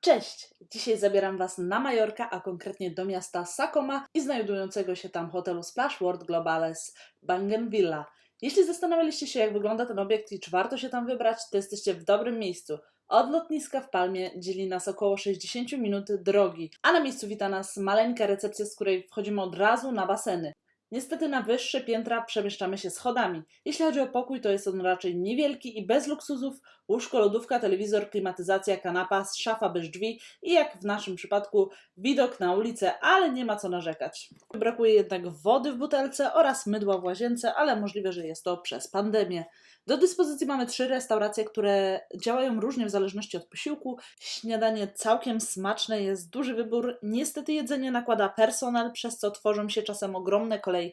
Cześć! Dzisiaj zabieram Was na Majorkę, a konkretnie do miasta Sakoma i znajdującego się tam hotelu Splash World Globales Bangenvilla. Jeśli zastanawialiście się, jak wygląda ten obiekt i czy warto się tam wybrać, to jesteście w dobrym miejscu. Od lotniska w Palmie dzieli nas około 60 minut drogi, a na miejscu wita nas maleńka recepcja, z której wchodzimy od razu na baseny. Niestety na wyższe piętra przemieszczamy się schodami. Jeśli chodzi o pokój, to jest on raczej niewielki i bez luksusów. Łóżko, lodówka, telewizor, klimatyzacja, kanapa, szafa bez drzwi i jak w naszym przypadku widok na ulicę, ale nie ma co narzekać. Brakuje jednak wody w butelce oraz mydła w łazience, ale możliwe, że jest to przez pandemię. Do dyspozycji mamy trzy restauracje, które działają różnie w zależności od posiłku. Śniadanie całkiem smaczne, jest duży wybór. Niestety jedzenie nakłada personel, przez co tworzą się czasem ogromne kolejki.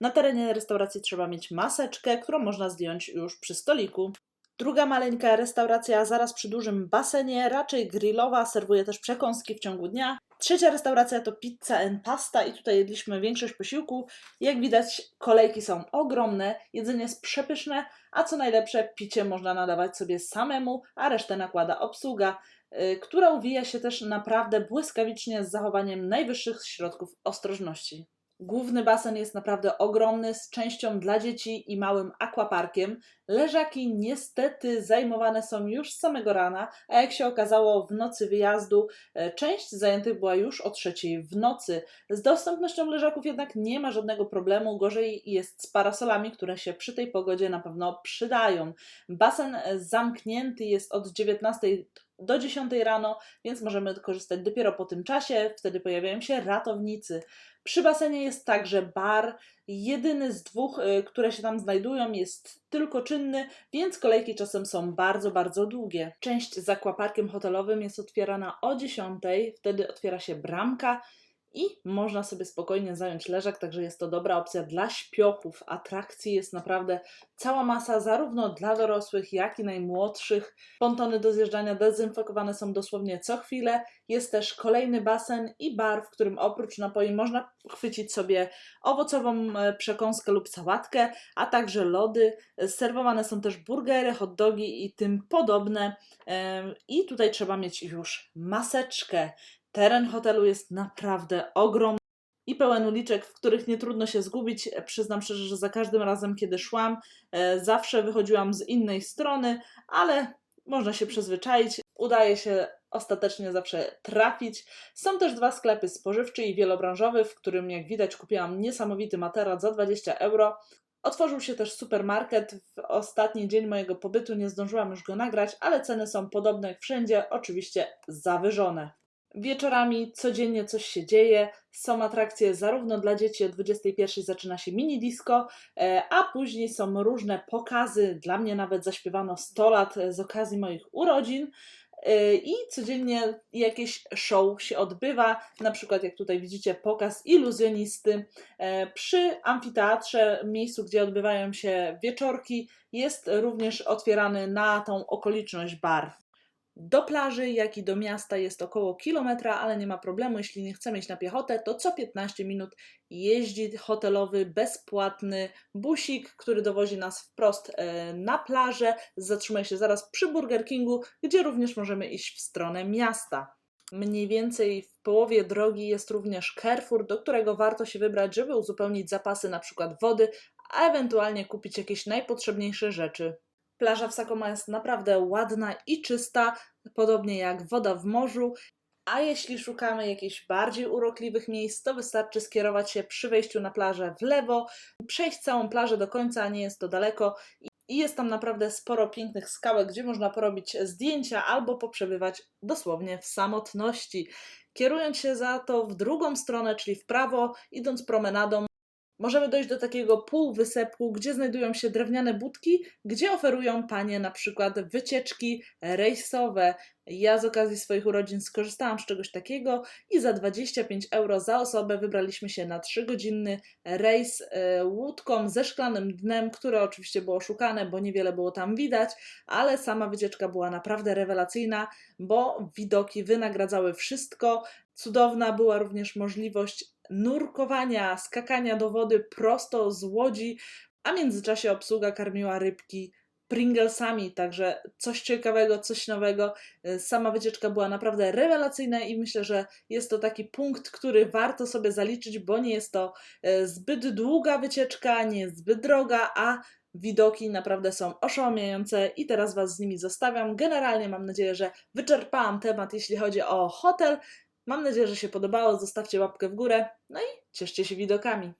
Na terenie restauracji trzeba mieć maseczkę, którą można zdjąć już przy stoliku. Druga maleńka restauracja zaraz przy dużym basenie, raczej grillowa, serwuje też przekąski w ciągu dnia. Trzecia restauracja to Pizza and Pasta i tutaj jedliśmy większość posiłku. Jak widać kolejki są ogromne, jedzenie jest przepyszne, a co najlepsze picie można nadawać sobie samemu, a resztę nakłada obsługa, yy, która uwija się też naprawdę błyskawicznie z zachowaniem najwyższych środków ostrożności. Główny basen jest naprawdę ogromny, z częścią dla dzieci i małym aquaparkiem. Leżaki niestety zajmowane są już z samego rana, a jak się okazało w nocy wyjazdu, e, część zajętych była już o trzeciej w nocy. Z dostępnością leżaków jednak nie ma żadnego problemu, gorzej jest z parasolami, które się przy tej pogodzie na pewno przydają. Basen e, zamknięty jest od 19 do 10 rano, więc możemy korzystać dopiero po tym czasie, wtedy pojawiają się ratownicy. Przy basenie jest także bar. Jedyny z dwóch, y, które się tam znajdują, jest tylko czynny, więc kolejki czasem są bardzo, bardzo długie. Część z akwaparkiem hotelowym jest otwierana o 10, wtedy otwiera się bramka i można sobie spokojnie zająć leżak, także jest to dobra opcja dla śpiochów. Atrakcji jest naprawdę cała masa, zarówno dla dorosłych, jak i najmłodszych. Pontony do zjeżdżania dezynfekowane są dosłownie co chwilę. Jest też kolejny basen i bar, w którym oprócz napoi można chwycić sobie owocową e, przekąskę lub sałatkę, a także lody. Serwowane są też burgery, hot dogi i tym podobne. I tutaj trzeba mieć już maseczkę. Teren hotelu jest naprawdę ogromny i pełen uliczek, w których nie trudno się zgubić. Przyznam szczerze, że za każdym razem, kiedy szłam, e, zawsze wychodziłam z innej strony, ale można się przyzwyczaić. Udaje się ostatecznie zawsze trafić. Są też dwa sklepy spożywczy i wielobranżowy, w którym, jak widać, kupiłam niesamowity materac za 20 euro. Otworzył się też supermarket. W ostatni dzień mojego pobytu nie zdążyłam już go nagrać, ale ceny są podobne jak wszędzie, oczywiście zawyżone. Wieczorami codziennie coś się dzieje. Są atrakcje zarówno dla dzieci, o 21 zaczyna się mini disco, e, a później są różne pokazy. Dla mnie nawet zaśpiewano 100 lat e, z okazji moich urodzin. E, I codziennie jakieś show się odbywa, na przykład jak tutaj widzicie pokaz iluzjonisty. Przy amfiteatrze, miejscu gdzie odbywają się wieczorki, jest również otwierany na tą okoliczność bar. Do plaży, jak i do miasta jest około kilometra, ale nie ma problemu, jeśli nie chcemy iść na piechotę, to co 15 minut jeździ hotelowy, bezpłatny busik, który dowozi nas wprost e, na plażę. Zatrzymuje się zaraz przy Burger Kingu, gdzie również możemy iść w stronę miasta. Mniej więcej w połowie drogi jest również Carrefour, do którego warto się wybrać, żeby uzupełnić zapasy na przykład wody, a ewentualnie kupić jakieś najpotrzebniejsze rzeczy. Plaża w Sakoma jest naprawdę ładna i czysta, podobnie jak woda w morzu. A jeśli szukamy jakichś bardziej urokliwych miejsc, to wystarczy skierować się przy wejściu na plażę w lewo, przejść całą plażę do końca, nie jest to daleko. I jest tam naprawdę sporo pięknych skałek, gdzie można porobić zdjęcia albo poprzebywać dosłownie w samotności. Kierując się za to w drugą stronę, czyli w prawo, idąc promenadą, możemy dojść do takiego półwysepku, gdzie znajdują się drewniane budki, gdzie oferują panie na przykład wycieczki rejsowe. Ja z okazji swoich urodzin skorzystałam z czegoś takiego i za 25 euro za osobę wybraliśmy się na 3-godzinny rejs e, łódką ze szklanym dnem, które oczywiście było szukane, bo niewiele było tam widać, ale sama wycieczka była naprawdę rewelacyjna, bo widoki wynagradzały wszystko. Cudowna była również możliwość nurkowania, skakania do wody prosto z łodzi. a w międzyczasie obsługa karmiła rybki Pringlesami, także coś ciekawego, coś nowego. E, Sama wycieczka była naprawdę rewelacyjna i myślę, że jest to taki punkt, który warto sobie zaliczyć, bo nie jest to e, zbyt długa wycieczka, nie jest zbyt droga, a widoki naprawdę są oszałamiające i teraz Was z nimi zostawiam. Generalnie mam nadzieję, że wyczerpałam temat, jeśli chodzi o hotel. Mam nadzieję, że się podobało. Zostawcie łapkę w górę. No i cieszcie się widokami.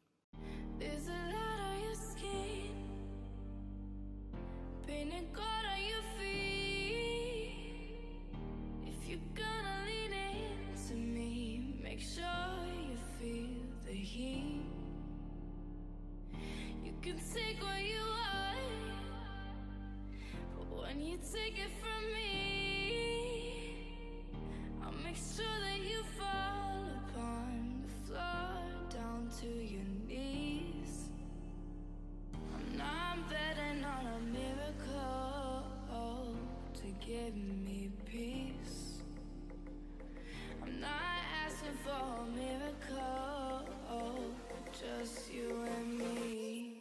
When you take it from me, I'll make sure give me peace. I'm not asking for a miracle, just you and me.